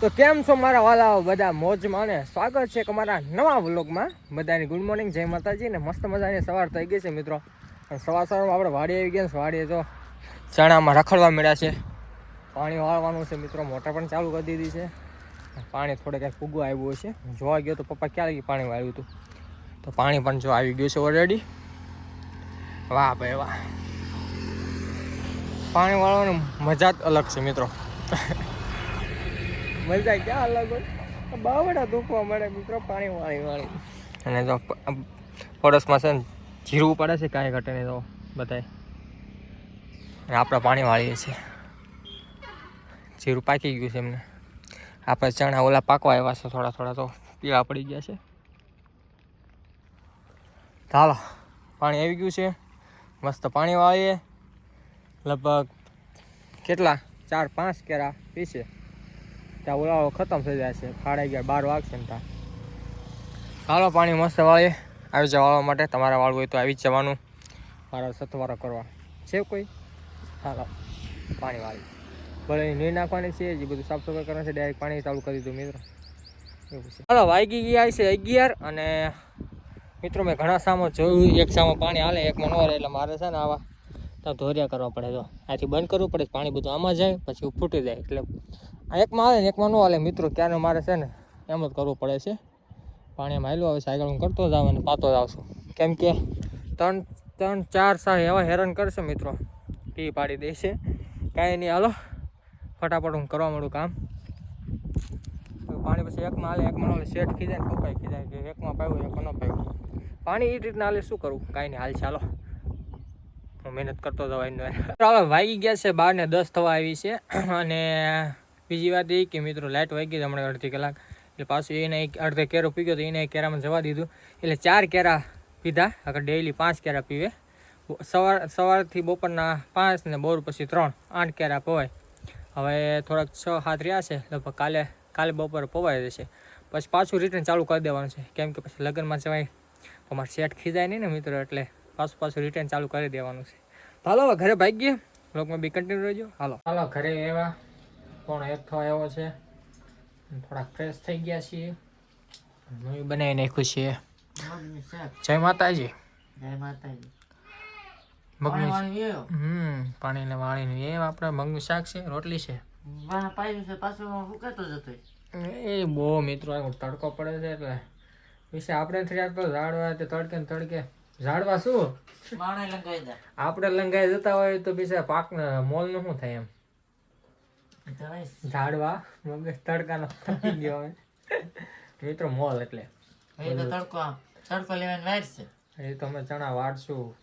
તો કેમ છો મારા વાલાઓ બધા મોજમાં ને સ્વાગત છે અમારા નવા વ્લોગમાં. બધાની ગુડ મોર્નિંગ જય માતાજી ને મસ્ત મજાની સવાર થઈ ગઈ છે મિત્રો. સવાર સવારમાં આપણે વાડી આવી ગયા વાડીએ તો ચણામાં રખડવા મળ્યા છે. પાણી વાળવાનું છે મિત્રો, મોટર પણ ચાલુ કરી દીધી છે. પાણી થોડે કાંઈક ફૂગું આવ્યું છે જોવા ગયો તો પપ્પા ક્યાં પાણી વાળ્યું હતું? તો પાણી પણ જો આવી ગયું છે ઓલરેડી વાહ ભાઈ વાહ. પાણી વાળવાની મજા જ અલગ છે મિત્રો. મજા ક્યાં અલગ હોય. બાવડા દુખવા મળે મિત્રો, પાણી વાળી વાળી. અને જો પડોશમાં છે ને જીરવું પડે છે કાંઈ ઘટે નહીં તો, બધાય. અને આપણે પાણી વાળીએ છીએ. જીરું પાકી ગયું છે એમને. આપણે ચણા ઓલા પાકવા આવ્યા છે થોડા થોડા તો, પીળા પડી ગયા છે. ચાલો પાણી આવી ગયું છે. મસ્ત પાણી વાળીએ. લગભગ કેટલા? ચાર પાંચ કેરા પીશે. ત્યાં ઉલાળો ખતમ થઈ જાય છે. સાડા અગિયાર, બાર વાગશે ને ત્યાં ચાલો પાણી મસ્ત વાળીએ. આવી જવા માટે તમારા વાળવું હોય તો આવી જ જવાનું. મારા સથવારો કરવા. છે કોઈ? હાલો, પાણી વાળી. ભલે નીર નાખવાની છે, જે બધું સાફ સફાઈ કરવાની છે ડાયરેક્ટ પાણી ચાલુ કરી દીધું મિત્રો. ચાલો વાગી ગયા છે અગિયાર અને મિત્રો, મેં ઘણા સામો જોયું. એક સામો પાણી હાલે એકમાં ન હાલે, એટલે મારે છે ને આવા તો ધોરિયા કરવા પડે. તો આથી બંધ કરવું પડે, પાણી બધું આમાં જાય, પછી ફૂટી જાય, એટલે આ એકમાં આવે ને, એકમાં ન હાલે. મિત્રો ક્યારે મારે છે ને, એમ જ કરવું પડે છે. પાણીમાં હાલ્યું આવે છે આગળ હું કરતો જાવ અને પાતો જાવ છું. કેમ કે ત્રણ ત્રણ, ચાર સાહ એવા હેરાન કરશે મિત્રો. પી પાડી દેશે કાંઈ નહીં, હાલો. ફટાફટ હું કરવા માંડું કામ. પાણી પછી એકમાં હાલે એકમાં હાલે. શેઠ ખીજાય ને, પપ્પાએ ખીજાય કે એકમાં પાયું, એકમાં ન પાયું. પાણી એ રીતના હાલે, શું કરું? કાંઈ નહીં, હાલ ચાલો હું મહેનત કરતો જવાનું ને ચાલો, વાગી ગયા છે બાર ને દસ થવા આવી છે. અને બીજી વાત એ કે મિત્રો લાઇટ વાગી ગઈ હમણાં અડધી કલાક. એટલે પાછું એને એક અડધે કેરો પીગ્યો તો એને કેરામાં જવા દીધું. એટલે ચાર કેરા પીધા. આગળ ડેઈલી પાંચ કેરા પીવે. સવાર, સવારથી બપોરના પાંચ ને બોર પછી ત્રણ, આઠ કેરા પવાય. હવે થોડાક છ હાથ રહ્યા છે. લગભગ કાલે કાલે બપોરે પવાઈ જશે. પછી પાછું રિટર્ન ચાલુ કરી દેવાનું છે. કેમ કે પછી લગ્નમાં જવાય. અમારે સેટ ખીજાય નહીં ને મિત્રો, એટલે પાછું પાછું રિટર્ન ચાલુ કરી દેવાનું છે. હાલો, હવે ઘરે ભાગીએ. બ્લોગમાં બી કન્ટિન્યુ રહેજો. હાલો. હાલો, ઘરે એવા કોણ એક થવા આવ્યો છે? થોડાક ફ્રેશ થઈ ગયા છીએ. નવી બનાવી નાખ્યું છે. જય માતાજી. જય માતાજી. મગનું પાણી. હમ પાણીને વાળીને એ આપણે મગનું શાક છે રોટલી છે. છે પાછું હુકાતો જતો એ બહુ મિત્રો તડકો પડે છે એટલે. વિશે આપણે થયા તો ઝાડવા તે તડકે ને તડકે. ઝાડવા શું? લંગાઈ આપણે લંગાઈ જતા હોય તો બીજા પાક મોલનું શું થાય એમ? ઝાડવા મગજ તડકાનો થકી ગયો હવે મિત્રો મોલ એટલે. એ તો તડકો તડકો લેવાની વાર છે. એ તો અમે ચણા વાળશું.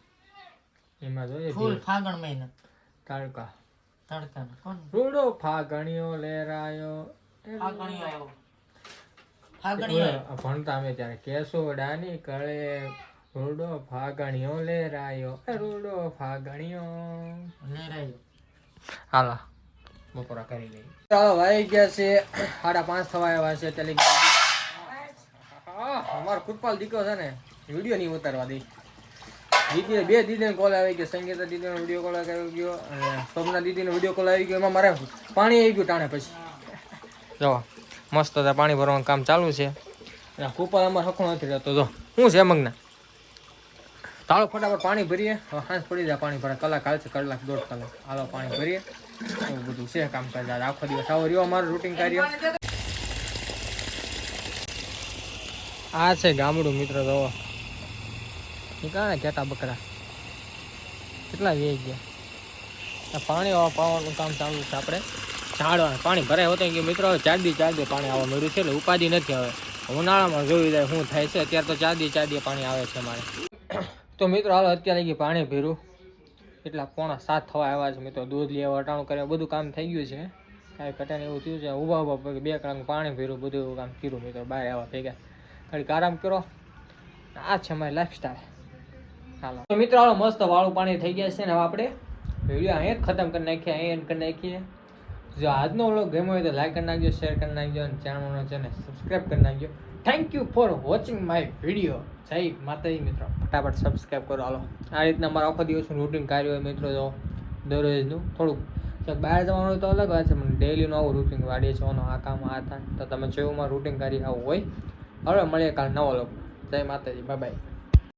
એમાં જોઈએ ફૂલ ફાગણ મહિનો. તડકા. તડકાનો કોણ? રૂડો ફાગણીઓ લેરાયો. એ ફાગણીયો આવ્યો ફાગણીયો ભણતા અમે ત્યારે કેસોડાની કળે રૂડો ફાગણીઓ લેરાયો. રૂડો ફાગણિયો લેરાયો. હાલો. બપોરા કરી લઈ ચાલો વાઈ ગયા છે. સાડા પાંચ થવા આવ્યા છે એટલે અમારો કૃપાલ દીકરો છે ને વીડિયો નહીં ઉતારવા દે. દીદી બે દીદીને કોલ આવી ગયો સંગીતા દીદીનો વીડિયો કોલ આવી ગયો અને સોમના દીદીનો વીડિયો કોલ આવી ગયો. એમાં મારે પાણી આવી ગયું ટાણે પછી. જો મસ્ત હતા પાણી ભરવાનું કામ ચાલુ છે. અને કૃપાલ અમારે હખો નથી રહેતો જો. શું છે મગના? તાળો ફટાફટ પાણી ભરીએ. હાંસ પડી જાય પાણી ભરા કલાક હાલશે કલાક દોઢ કલાક. હાલો પાણી ભરીએ. બધું છે કામ કરતા આખો દિવસ આવો રહ્યો, અમારું રૂટિન કાર્ય. આ છે ગામડું મિત્ર જવો નીકળે કેટા બકરા? કેટલા વે ગયા? પાણી પાવાનું કામ ચાલુ છે આપણે. ઝાડવા પાણી ભરાય હોતો કે મિત્રો, હવે ચાર દી ચાર દી પાણી આવવા મળ્યું છે એટલે ઉપાધિ નથી હવે. ઉનાળામાં જોઈ જાય શું થાય છે, અત્યારે તો ચાર દી ચાર દી પાણી આવે છે મારે. તો મિત્રો, હાલો, અત્યારે પાણી ભર્યું. એટલા પોણા સાત થવા આવ્યા છે મિત્રો. દૂધ લેવા અટાણું કરે બધું કામ થઈ ગયું છે. કાંઈ કટાને એવું થયું છે. ઊભા ઊભા પગે બે કલાક પાણી ભર્યું, બધું એવું કામ કર્યું મિત્રો. બહાર આવ્યા ભેગા. ઘડીક આરામ કરો. આ છે અમારી લાઈફસ્ટાઈલ હાલો. મિત્રો, હાલો, મસ્ત વાળું પાણી થઈ ગયા છે ને હવે આપણે વીડિયો અહીંયા ખતમ કરી નાખીએ અહીં એન્ડ કરી નાખીએ. જો આજનો વ્લોગ ગમ્યો હોય તો લાઈક કરી નાખજો શેર કરી નાખજો અને ચેનલનો છે ને સબસ્ક્રાઈબ કરી નાખજો. Thank you for watching my video જય માતાજી મિત્રો. ફટાફટ સબસ્ક્રાઈબ કરો. હાલો. આ રીતના મારો આખો દિવસનું રૂટીન કાર્ય હોય મિત્રો જો. દરરોજનું થોડુંક. બહાર જવાનું તો અલગ હોય છે, પણ ડેલીનું આવું રૂટિન વાડીએ જવાનું, આ કામ, આ થાય તો તમે જેવુંમાં રૂટિન કાર્ય આવું હોય. હવે મળીએ કાલ નવો લોકો જય માતાજી. Bye bye